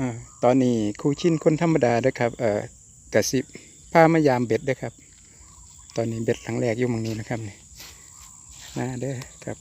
อตอนนี้ครูชินคนธรรมดาด้ครับเอ่อกระสิบพามายามเบ็ดด้ครับ ตอนนี้เบ็ดหลังแรกอยู่มองนี้นะครับนี่มาเด้อครับ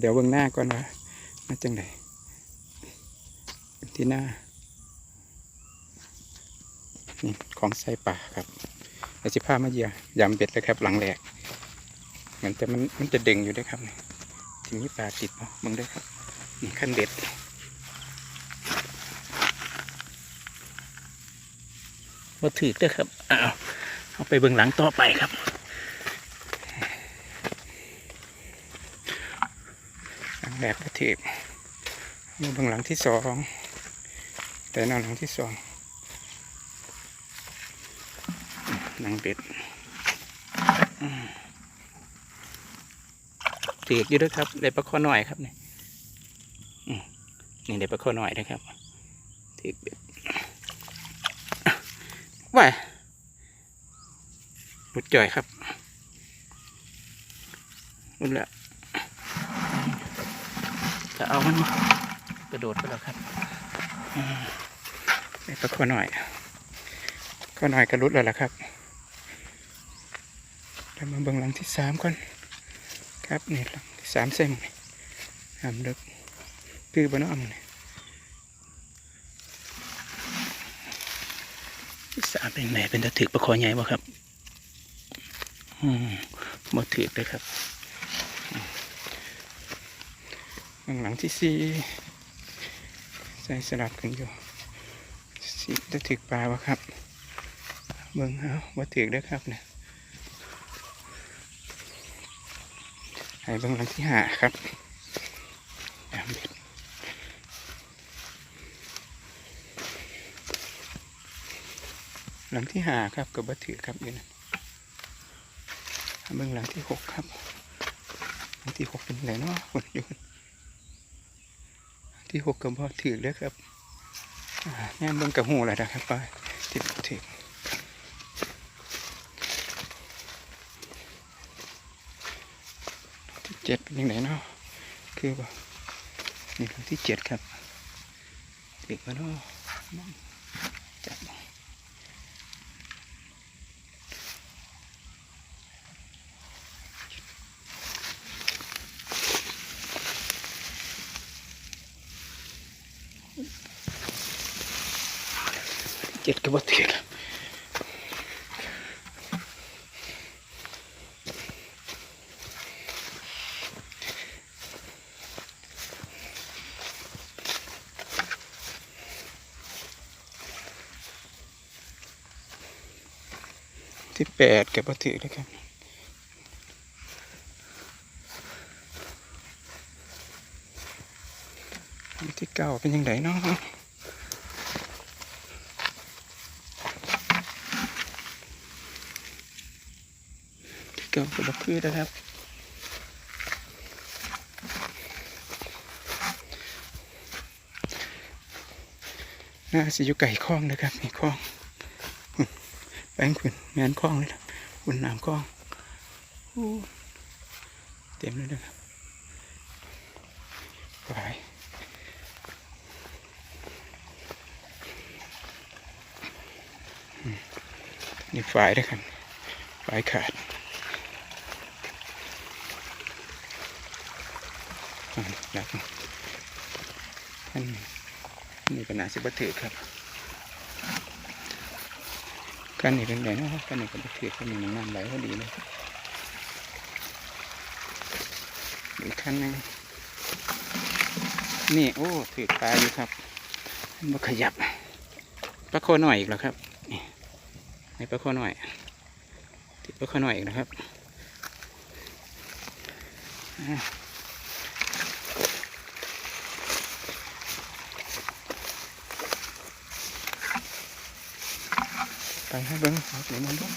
เดี๋ยวเบื้องหน้าก่อนว่ามาจังไดที่หน้านี่ของใส่ป่าครับเดี๋ยวสิพามาเยียยามเบ็ดเลยครับ หลังแรกเหมือนแต่มันมันจะดึงอยู่ด้วยครับนี่ทีนี้ปลาติดเนาะมึงด้วยครับ นี่ขั้นเบ็ด บ่ถือเด้อครับอ้าวเอาไปเบื้องหลังต่อไปครับหลังแรกก็ถือเบื้องหลังที่สองแต่นอนหลังที่สองหลังเบ็ดถือกอยู่ด้วยครับได้ปลาข้อหน่อยครับนี่อืมนี่ได้ปลาข้อหน่อยนะครับถือเบ็ด ว่าหลุดจ่อยครับหลุดแล้วจะเอามันมากระโดดไปแล้วครับไปลาข้อหน่อยขอหน่อยกระลุดแล้วล่ะครับแล้วมาเบื้องหลังที่สามก่อนครับนี่หลังที่สามเส้นหามลึกคือบนอ้อมนี่ สามเป็นไหนเป็นตะถือปลาคอใหญ่บ่ครับอืมบ่ถือเลยครับหลังที่สี่ใส่สลับกันอยู่สีจะถึกปลาวะครับ เบิ่งเอาว่ถึกเด้ครับเนี่ยให้เบิ่งหลังที่ห้าครับแอมเบ็ด หลังที่ห้าครับกับบัถือครับอยู่นะเบิ่งหลังที่หกครับหลังที่หกเป็นไรเนาะคนอยู่ที่หกกับบัถือเด้อครับอ่าแง่เบิ่งกับหูอะไรนะครับไปถือถือเจ็ดเป็นยังไงเนาะคือว่านี่ครั้งที่เจ็ดครับถึกมาเนาะจับเจ็ดก็บ่ถึกครับ ที่แปดกับบัถือเลยครับอันที่เก้าเป็นยังไงเนาะที่เก้ากับบัพืชนะครับน่าสิอยู่ไก่คล้องนะครับมีคล้อง แป้งขุนแมนคล้องเลยนะขุนน้ำคล้องเต็มเลยนะครับไปนี่ฝ่ายด้วยครับฝ่ายขาดหลักอันนี้นี่ก็น่าสิบัถือครับ กันนี่เป็นไงเนาะกันนี่ก็ไปถือกันนี่น้ำไหลพอดีเลยอีกขั้นหนึงนี่โอ้ถือปลาอยู่ครับมาขยับปลาโคหน่อยอีกแล้วครับนี่ปลาโคหน่อยติดปลาโคหน่อยอีกนะครับ ไปให้เบิ้งครับเดี๋ยวมันเบ้ง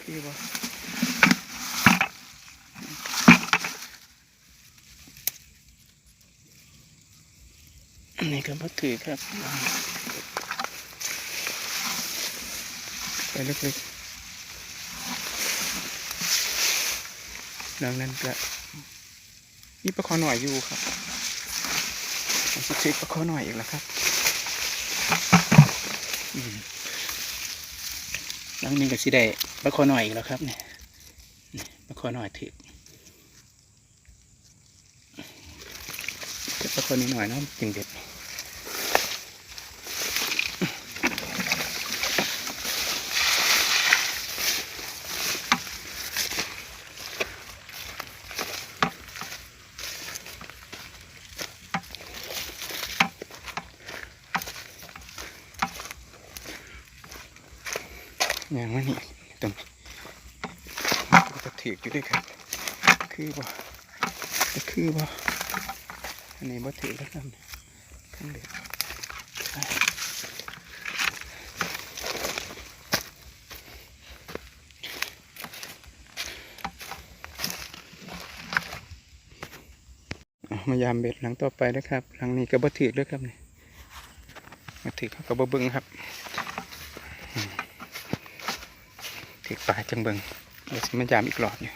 พี่บ่นี่ก็มาถือครับไปเลึกๆดังนั้นก็มีปลาคอหน่อยอยู่ครับผมจะถือปลาคอหน่อยอีกแล้วครับ อืม หลังนี้ก็สิได้ปลาคอหน่อยอีกแล้วครับเนี่ยปลาคอหน่อยถือจะปลาคอนิดหน่อยเนาะจึงเด็ด อย่างว่านี่ตรงนี้มันก็ถืออยู่ด้วยครับคือบ่จะคือบ่อันนี้บ่ถือแล้วครับข้างเด็ดมายามเบ็ดหลังต่อไปนะครับ หลังนี้ก็บ่ถือแล้วครับนี่มาถือเขาก็บ่เบิ่งครับ ถือปลาจังเบิงเดี๋ยวสิมยามอีกรอบเนี่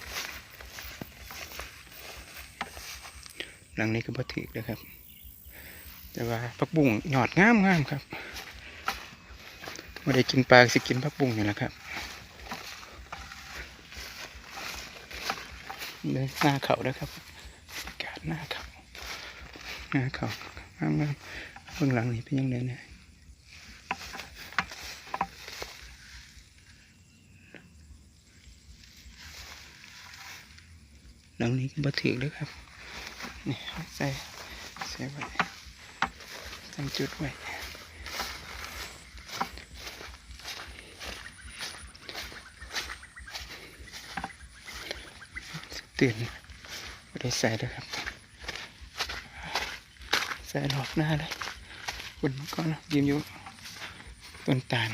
หลังนี้ก็บ่ถือเลยครับ แต่ว่าผักบุ้งหยอดงามงามๆครับไม่ได้กินปลาสิกินผักบุ้งนี่แหละครับเลยหน้าเขาแล้วครับกาศหน้าเขาหน้าเขางามงามๆเบื้องหลังนี่เป็นยังไงเนี่ย หลังนี้ก็บ่ถือเลยครับ นี่ใส่ใส่ไว้ตั้งจุดไว้ตื่นไม่ได้ใส่เลยครับ ใส่หลอกหน้าเลยคุณก็ยืนอยู่ต้นตาล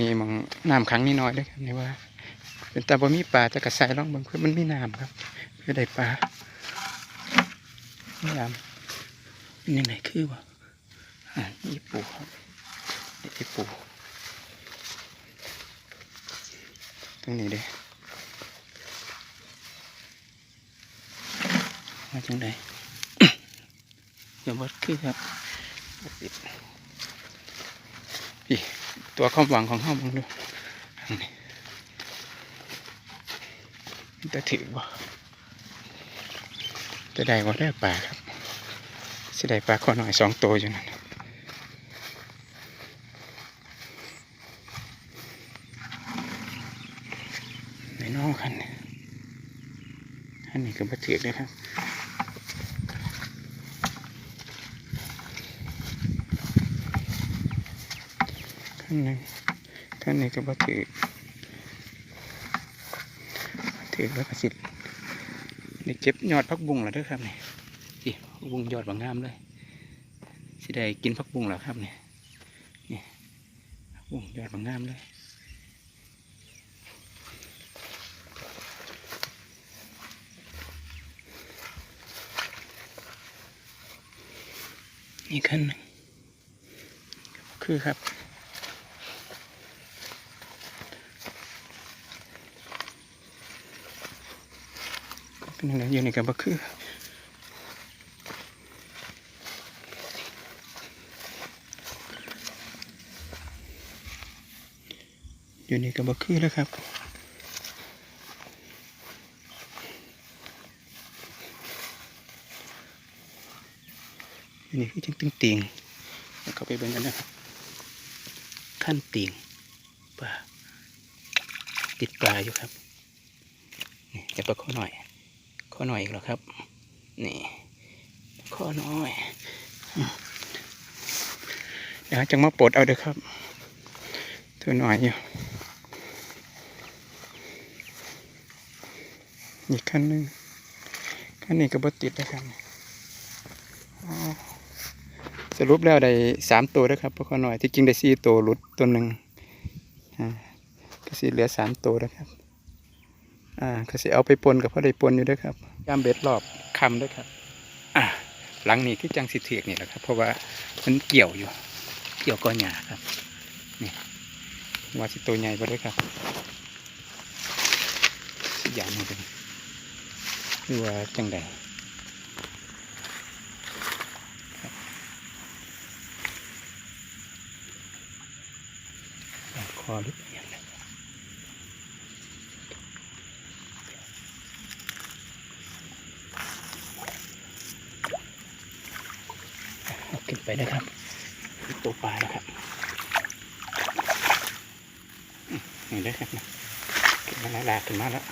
มีหมอง น้ำขังนิดหน่อยด้วยครับนี่ว่า เป็นตาบ่มีปลาแต่กระใสล่องบางเพื่อมันมีน้ำครับเพื่อได้ปลาน้ำเป็นยังไงคือวะอ่านี่ปูครับนี่ปูตรงนี้เด้มาจังไดอย่าวัดคือครับบ่ติดพี่ตัวความหวังของห้องบังดูอันนี้มัน จะถือบ่จะได้ว่าได้ปลาครับจะได้ปลาข้อหน่อยสองตัวอยู่นั่นในน้องคันนี้อันนี้ก็มาถือเลยครับขั้นหนึ่ง ขั้นนี้ก็บ่ถือถือแล้วก็สินี่เจ็บยอดพักบุ้งแล้วเด้วยครับนี่สิพักบุ้งยอดบางงามเลยสิได้กินพักบุ้งแล้วครับนี่นี่พักบุ้งยอดบางงามเลยนี่ขั้นหนึ่งคือครับ นยังไงอยู่ในกับบ่คืออยู่ในกับบ่คือแล้วครับอยู่นี่คือจังตึงติงแล้วเข้าไปเบิ่งกันนะครับขั้นเติงปลาติดปลาอยู่ครับนี่จะปลาข้อหน่อย ข้อหน่อยอีกแล้วครับ นี่ข้อน้อยอืมเดี๋ยวจังมาปลดเอาเด้อครับ ตัวหน่อยอยู่อีกขั้นหนึ่งขั้นนี้ก็บติดนะครับสรุปแล้วได้สามตัวนะครับพวกเขาหน่อยที่จริงได้สี่ตัวหลุดตัวหนึ่งก็สีเหลือสามตัวนะครับ อ่าก็สิเอาไปปนกับพ่อได้ปนอยู่ด้วยครับย่ามเบ็ดรอบคำด้วยครับอ่าหลังนี้ที่จังสิเถียกนี่แหละครับ เพราะว่ามันเกี่ยวอยู่ เกี่ยวก้อนหญ้าครับว่าสิตัวใหญ่บ่ได้วยครับสิยามมันเป็นหรือว่าจังใดครับคอลึกอย่างนั้น เอาขึ้น ไปนะครับตัวปลานะครับอืมนี่ได้ครับนะขึ้นมาแล้วลากขึ้นมาแล้ว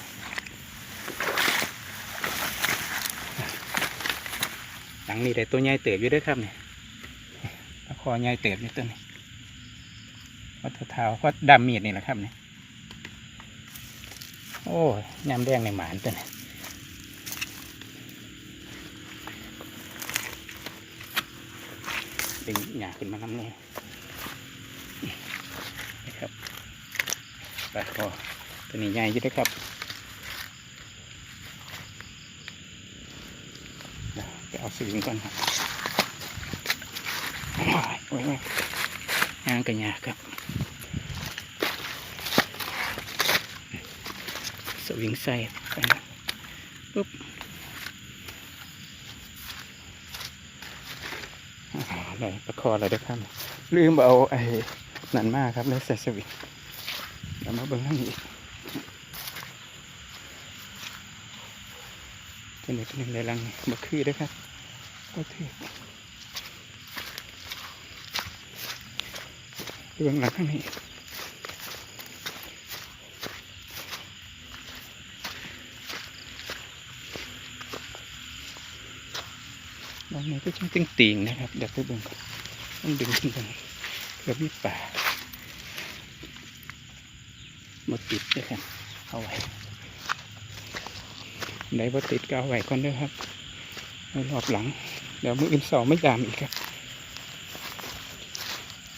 หลังนี้ได้ตัวใหญ่เติบอยู่ด้วยครับเนี่ยปลาคอใหญ่เติบอยู่ตัวนี้วัดเท้าวัดดำมีดนี่แหละครับเนี่ยโอ้ยยำแดงในหมานตัวนี้ ดึงหยาขึ้นมาน้ำเลยนะครับปลาคอตัวนี้ใหญ่ยิ่ด้วยครับเดี๋ยวไปเอาสวิงก่อนครับโอ้ยโอ้ยโอ้ยยางกันยากครับ สวิงใส่ไปปุ๊บ อะไรประคออะไรได้ครับลืมเอาไอ้นั่นมาครับแล้วใส่สวิตเดี๋ยวมาเบิ้งข้างนี้ตัวนี้ตัวหนึงเลยลังบักคือด้อครับก็ถือเบื้องหลังข้างนี้ ลองนี้ก็ช่างติงติงๆนะครับเดี๋ยวไปเบิ่งก่อนต้องดึงขึ้นไปเพื่อมีป่ามดติดด้วยครับเอาไว้ไหนบ่ติดก็เอาไว้ก่อนด้อครับรอบหลัง เดี๋ยวมืออื่นเสาไม่ยามอีกครับ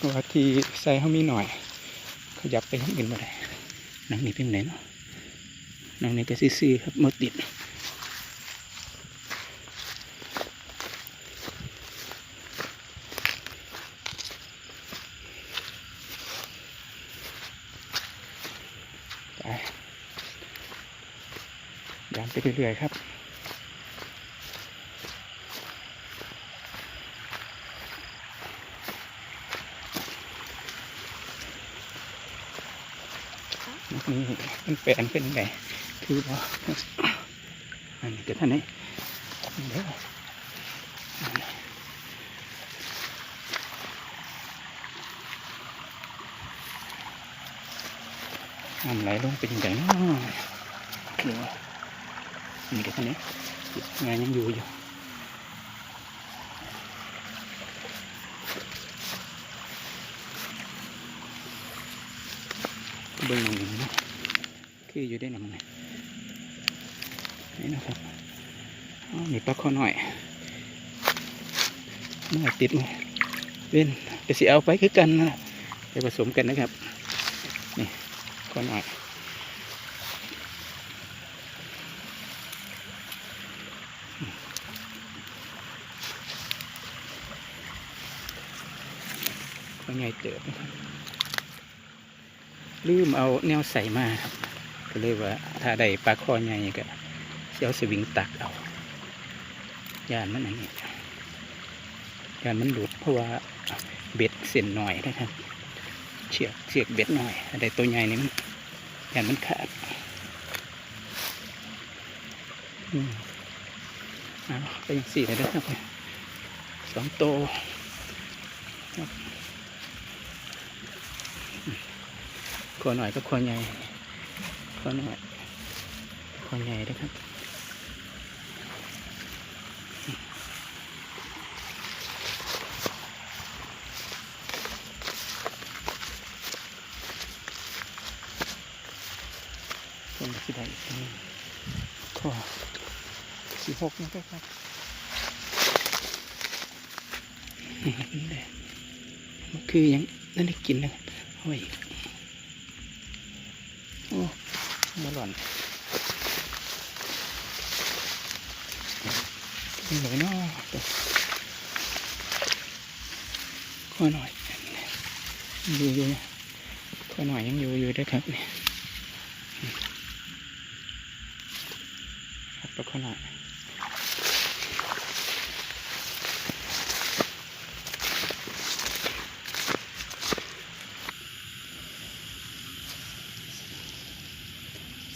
ว่าที่ใส่เขามีหน่อย ขยับไปทางอื่นมาได้นังนี้เป็นไหนเนาะนังนี้ก็ซื่ๆครับมดติด ไปยามไป เรื่อยๆครับนี่มันแปลนเป็นไงคือว่าอันนี้ก็ท่านนี้เด้อน้ำไหลลงเป็นยังไงเนาะคือว่า นนี้ก็ท่นี้งานยังอยู่อยู่เบิ่งหนึ่งนะคืออยู่ได้หนังไงนี่นะครับอ๋อมีปลาคอหน่อยหน่อยติดไหมเป็นไปสิเอาไปคือกันนะไปผสมกันนะครับ นี่คอหน่อย ก็ไงเติบลืมเอาแนวใส่มาครับ ก็เลยว่า ถ้าได้ปลาคอใหญ่ก็สิเอาสวิงตักเอาย่านมันอย่างนี้ย่านมันหลุดเพราะว่าเบ็ดเส้นหน่อยนะครับ เชือกเชือกเบ็ดหน่อยอะไรตัวใหญ่นี่มันย่านมันขาดอืมเอาไปย่างสี่เลยนะครับสองโตว คอหน่อยก็คอใหญ่คอหน่อยคอใหญ่นะครับคนที่ได้อีกนี่ข้อสี่หกนะครับนี่แหละมันคือยังนั่นได้กินนะครับเอาไว้อีก โอ้มาหล่ อนนี่เลยเนาะตัวข้อหน่อยอยู่อยู่ข้อหน่อยยังอยู่อยู่ได้วยครับนี่ครับข้อหน่อย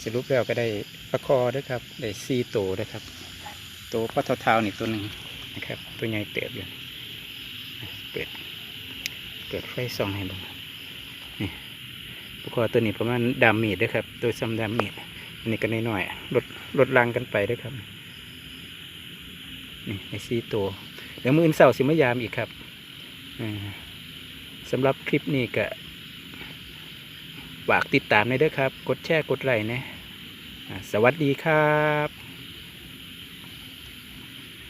ส รุปแล้วก็ได้ปลาคอด้วยครับ ได้ซีโตวด้ครับโตปลาเท้าๆนี่ตัวหนึ่งนะครับ ตัวใหญ่เติบอยู่เปิดเปิดไฟส่องให้บ้างนี่ปลาคอตัวนี้ประมาณดามมีดด้วยครับ ตัวซ้ำดามมีดอันนี้ก็นน้อยๆลดลดลังกันไปด้วยครับนี่ในซีโตวเดี๋ยวมืออื่นเสาร์สิมยามอีกครับสำหรับคลิปนี้ก็ฝากติดตามในอยเด้อครับ กดแชร์ กดไลค์นะ สวัสดีครับ